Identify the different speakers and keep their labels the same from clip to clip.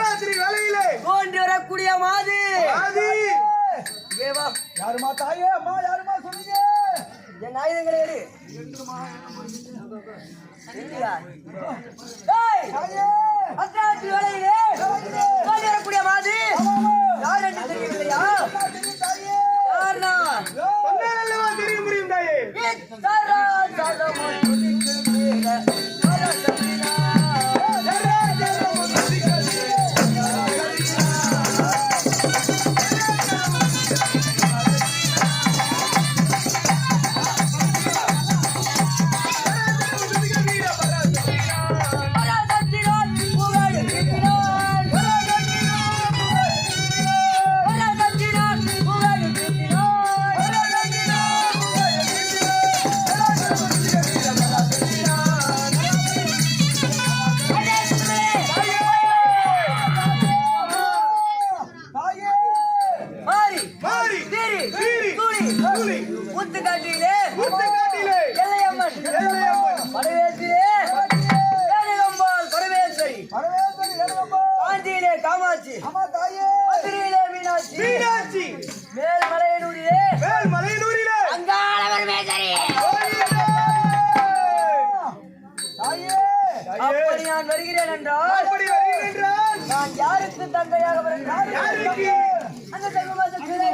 Speaker 1: அர்த்தராத்திரி வேளையிலே. தோன்றி வரக்கூடிய மாது.
Speaker 2: ஆதி
Speaker 1: தேவா
Speaker 2: யாருமா தாயே அம்மா யாருமா சொல்லுங்க
Speaker 1: என் ஆயுதங்களை எடு. எங்கயா? ஏய்,
Speaker 2: தாயே.
Speaker 1: அர்த்தராத்திரி வேளையிலே தோன்றி வரக்கூடிய மாது. யார் என்று தெரியவில்லையா
Speaker 2: தாயே.
Speaker 1: யார்னா?
Speaker 2: சொன்னால் அல்லவா தெரிய முடியும் தாயே?
Speaker 1: தூளி, ஊத்துக்காட்டிலே.
Speaker 2: ஊத்துக்காட்டிலே,
Speaker 1: எல்லையம்மன்.
Speaker 2: எல்லையம்மன்,
Speaker 1: படவேற்றிலே ஏழுகம்பாள் பரமேஸ்வரி.
Speaker 2: வரவேற்பது ஏழுகம்பா.
Speaker 1: காஞ்சியிலே காமாட்சி.
Speaker 2: அம்மா தாயே.
Speaker 1: மதுரையிலே மீனாட்சி.
Speaker 2: மீனாட்சி.
Speaker 1: மேல்மலையனூரிலே.
Speaker 2: மேல்மலையனூரிலே.
Speaker 1: அங்காள பரமேஸ்வரி.
Speaker 2: கோயிலே. தாயே.
Speaker 1: அப்படி நான் வருகிறேன் என்றால்
Speaker 2: அப்படி வருகிறேன் என்றால்
Speaker 1: நான் யாருக்கு தந்தையாக வருகிறேன்?
Speaker 2: யாருக்கு?
Speaker 1: அந்த தெய்வமாசத்திலே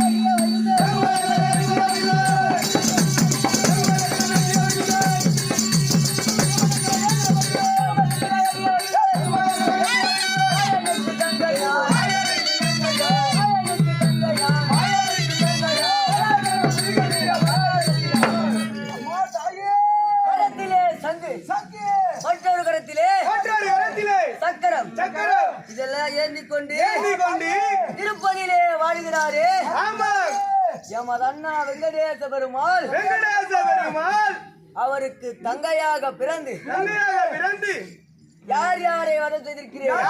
Speaker 1: தங்கையாக பிறந்து யார் யாரை வதம் செய்திருக்கிறீர்கள்?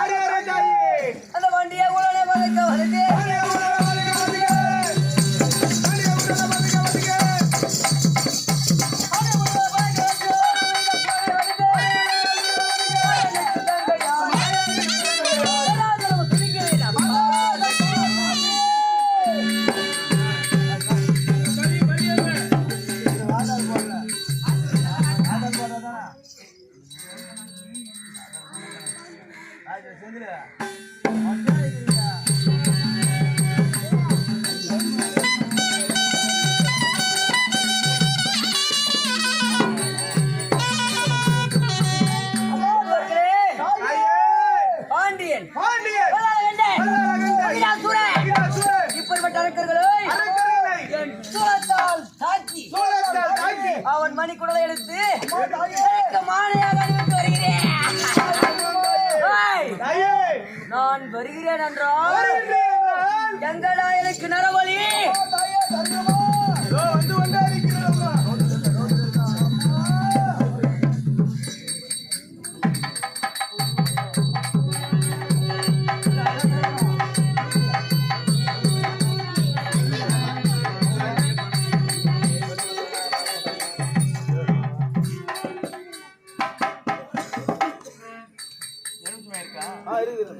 Speaker 2: மணி குடலை எடுத்து மாலையாக வருகிறேன். நான் வருகிறேன் என்றால் எங்கடா எனக்கு நரவழி
Speaker 1: ஆ, இருக்குது.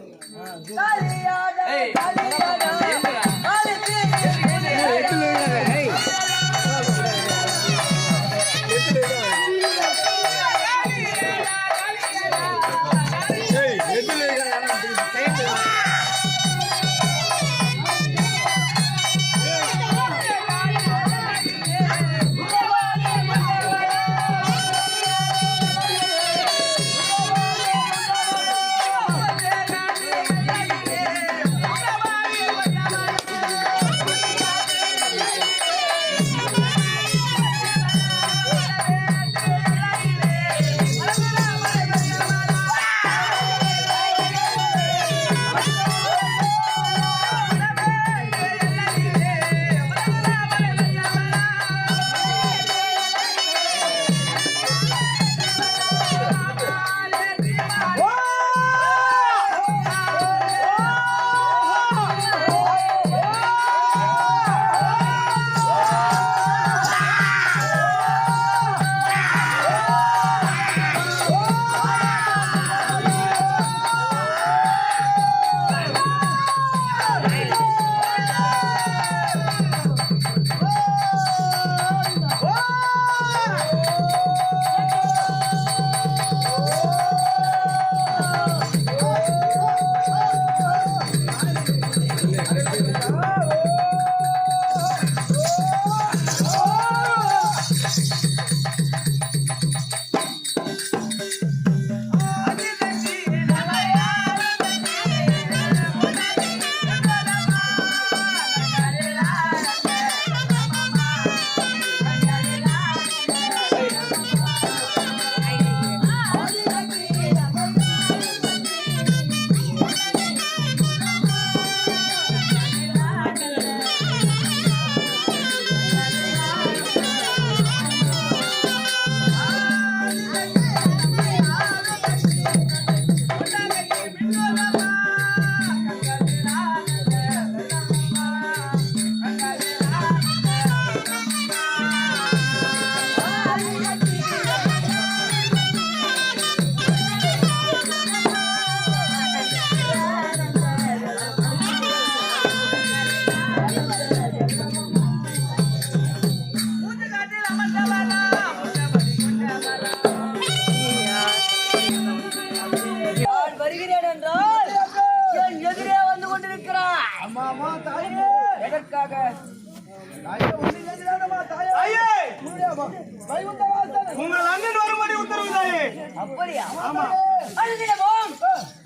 Speaker 2: அழுதிடவும்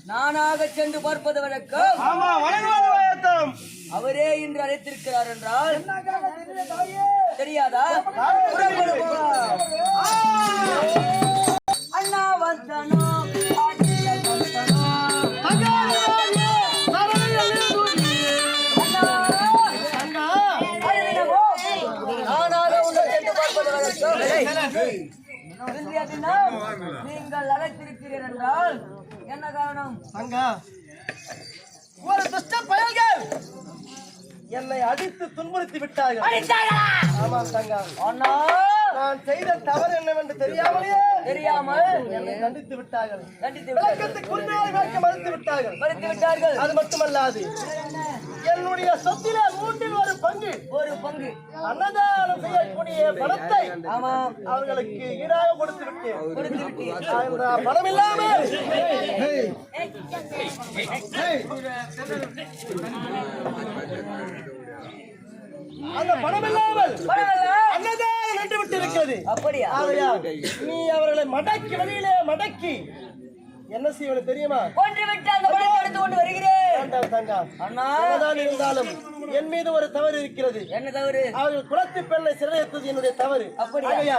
Speaker 2: நானாக சென்று பார்ப்பது வழக்கம். அவரே இன்று அழைத்திருக்கிறார் என்றால் தெரியாதா. அண்ணா வந்தனோ நானாக உன்னை சென்று பார்ப்பது வழக்கம். நீங்கள் அழைத்திருக்கிறீர்கள் என்றால் என்ன காரணம்?
Speaker 1: சங்கா ஒரு துஷ்ட பயல்கள் என்னை அடித்து துன்புறுத்தி விட்டார்கள்? ஆமாம் சங்கா
Speaker 2: அண்ணா
Speaker 1: நான் செய்த தவறு என்னவென்று தெரியாமலேயே
Speaker 2: தெரியாமல்
Speaker 1: என்னை தண்டித்து விட்டார்கள்.
Speaker 2: தண்டித்து விட்டார்கள்.
Speaker 1: விளக்கத்துக்கு உண்மையை வைக்க மறுத்து விட்டார்கள்.
Speaker 2: மறுத்து விட்டார்கள்
Speaker 1: அது மட்டுமல்லாது என்னுடைய சொத்திலே மூன்றில் ஒரு பங்கு
Speaker 2: ஒரு பங்கு.
Speaker 1: அன்னதானம் செய்யக்கூடிய பணத்தை
Speaker 2: ஆமாம்
Speaker 1: அவர்களுக்கு ஈடாக கொடுத்து விட்டேன்.
Speaker 2: கொடுத்து விட்டு
Speaker 1: அந்த பணம் இல்லாமல். அந்த பணம் இல்லாமல்
Speaker 2: பரவாயில்ல.
Speaker 1: அன்னதானம் நின்று விட்டு இருக்கிறது
Speaker 2: அப்படியா
Speaker 1: நீ அவர்களை மடக்கி வெளியிலே மடக்கி என்ன செய்வது தெரியுமா?
Speaker 2: கொன்று விட்டு அந்த பணத்தை எடுத்து கொண்டு வருகிறேன்.
Speaker 1: வேண்டாம் தங்கா.
Speaker 2: அண்ணா
Speaker 1: என்னதான் இருந்தாலும்
Speaker 3: என் மீது ஒரு தவறு இருக்கிறது.
Speaker 1: என்ன தவறு?
Speaker 3: அவர்கள் குலத்து பெண்ணை சிறையேற்றுவது என்னுடைய தவறு.
Speaker 1: அப்படியா?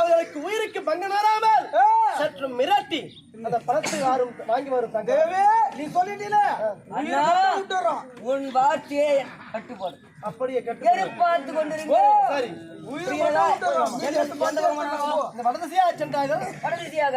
Speaker 3: அவர்களுக்கு உயிருக்கு பங்கம் வராமல் சற்று மிரட்டி அந்த பணத்தை யாரும் வாங்கி வரும் தங்க.
Speaker 2: தேவே நீ சொல்லிட்டீல.
Speaker 1: அண்ணா உன் வார்த்தையை கட்டுப்பாடு
Speaker 3: அப்படியே கட்டு
Speaker 1: எதிர்பார்த்து கொண்டிருங்க.
Speaker 3: சரி வடதிசையா சென்றார்கள்
Speaker 1: கடைசியாக